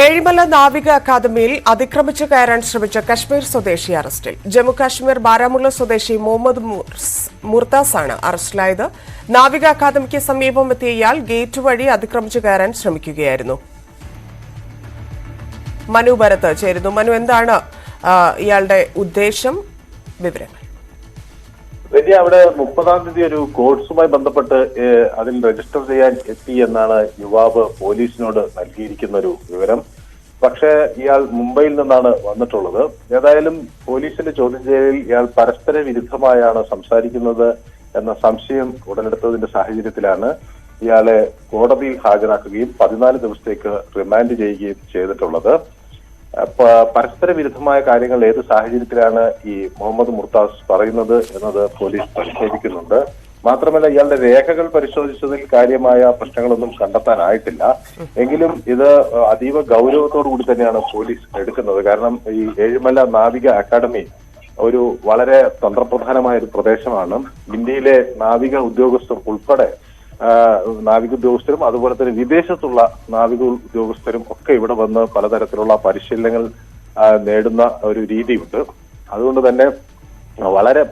ഏഴിമല നാവിക അക്കാദമിയിൽ അതിക്രമിച്ചു കയറാൻ ശ്രമിച്ച കശ്മീർ സ്വദേശി അറസ്റ്റിൽ. ജമ്മുകാശ്മീർ ബാരാമുള്ള സ്വദേശി മുഹമ്മദ് മുർത്താസാണ് അറസ്റ്റിലായത്. നാവിക അക്കാദമിക്ക് സമീപം എത്തിയ ഇയാൾ ഗേറ്റ് വഴി അതിക്രമിച്ചു കയറാൻ ശ്രമിക്കുകയായിരുന്നു. മനു ഭരത് ചേരുന്നു. മനു എന്താണ് ഇയാളുടെ ഉദ്ദേശം? വിവരങ്ങൾ. രജി അവിടെ മുപ്പതാം തീയതി ഒരു കോഴ്സുമായി ബന്ധപ്പെട്ട് അതിൽ രജിസ്റ്റർ ചെയ്യാൻ എത്തി എന്നാണ് യുവാവ് പോലീസിനോട് നൽകിയിരിക്കുന്ന ഒരു വിവരം. പക്ഷേ ഇയാൾ മുംബൈയിൽ നിന്നാണ് വന്നിട്ടുള്ളത്. ഏതായാലും പോലീസിന്റെ ചോദ്യം ചെയ്യലിൽ ഇയാൾ പരസ്പര വിരുദ്ധമായാണ് സംസാരിക്കുന്നത് എന്ന സംശയം ഉടലെടുത്തതിന്റെ സാഹചര്യത്തിലാണ് ഇയാളെ കോടതിയിൽ ഹാജരാക്കുകയും പതിനാല് ദിവസത്തേക്ക് റിമാൻഡ് ചെയ്യുകയും ചെയ്തിട്ടുള്ളത്. പരസ്പര വിരുദ്ധമായ കാര്യങ്ങൾ ഏത് സാഹചര്യത്തിലാണ് ഈ മുഹമ്മദ് മുർത്താസ് പറയുന്നത് എന്നത് പോലീസ് പരിശോധിക്കുന്നുണ്ട്. മാത്രമല്ല ഇയാളുടെ രേഖകൾ പരിശോധിച്ചതിൽ കാര്യമായ പ്രശ്നങ്ങളൊന്നും കണ്ടെത്താനായിട്ടില്ല. എങ്കിലും ഇത് അതീവ ഗൗരവത്തോടു കൂടി തന്നെയാണ് പോലീസ് എടുക്കുന്നത്. കാരണം ഈ ഏഴുമല നാവിക അക്കാദമി ഒരു വളരെ തന്ത്രപ്രധാനമായ ഒരു പ്രദേശമാണ്. ഇന്ത്യയിലെ നാവിക ഉദ്യോഗസ്ഥർ ഉൾപ്പെടെ നാവിക ഉദ്യോഗസ്ഥരും അതുപോലെ തന്നെ വിദേശത്തുള്ള നാവിക ഉദ്യോഗസ്ഥരും ഒക്കെ ഇവിടെ വന്ന് പലതരത്തിലുള്ള പരിശീലനങ്ങൾ നേടുന്ന ഒരു രീതിയുണ്ട്. അതുകൊണ്ട് തന്നെ വളരെ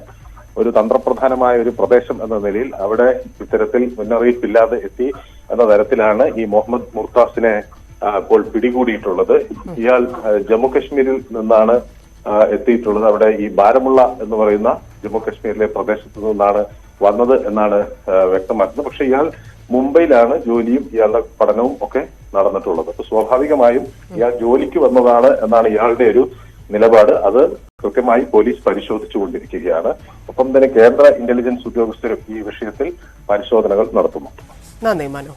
ഒരു തന്ത്രപ്രധാനമായ ഒരു പ്രദേശം എന്ന നിലയിൽ അവിടെ ഇത്തരത്തിൽ മുന്നറിയിപ്പില്ലാതെ എത്തി എന്ന തരത്തിലാണ് ഈ മുഹമ്മദ് മുർത്താസിനെ ഇപ്പോൾ പിടികൂടിയിട്ടുള്ളത്. ഇയാൾ ആ, ജമ്മു കശ്മീരിൽ നിന്നാണ് എത്തിയിട്ടുള്ളത്. അവിടെ ഈ ബാരമുള്ള എന്ന് പറയുന്ന ജമ്മു കശ്മീരിലെ പ്രദേശത്ത് നിന്നാണ് വന്നത് എന്നാണ് വ്യക്തമാക്കുന്നത്. പക്ഷെ ഇയാൾ മുംബൈയിലാണ് ജോലിയും ഇയാളുടെ പഠനവും ഒക്കെ നടന്നിട്ടുള്ളത്. അപ്പൊ സ്വാഭാവികമായും ഇയാൾ ജോലിക്ക് വന്നതാണ് എന്നാണ് ഇയാളുടെ ഒരു നിലപാട്. അത് കൃത്യമായി പോലീസ് പരിശോധിച്ചുകൊണ്ടിരിക്കുകയാണ്. ഒപ്പം തന്നെ കേന്ദ്ര ഇന്റലിജൻസ് ഉദ്യോഗസ്ഥരും ഈ വിഷയത്തിൽ പരിശോധനകൾ നടത്തുന്നു നന്ദി മനു.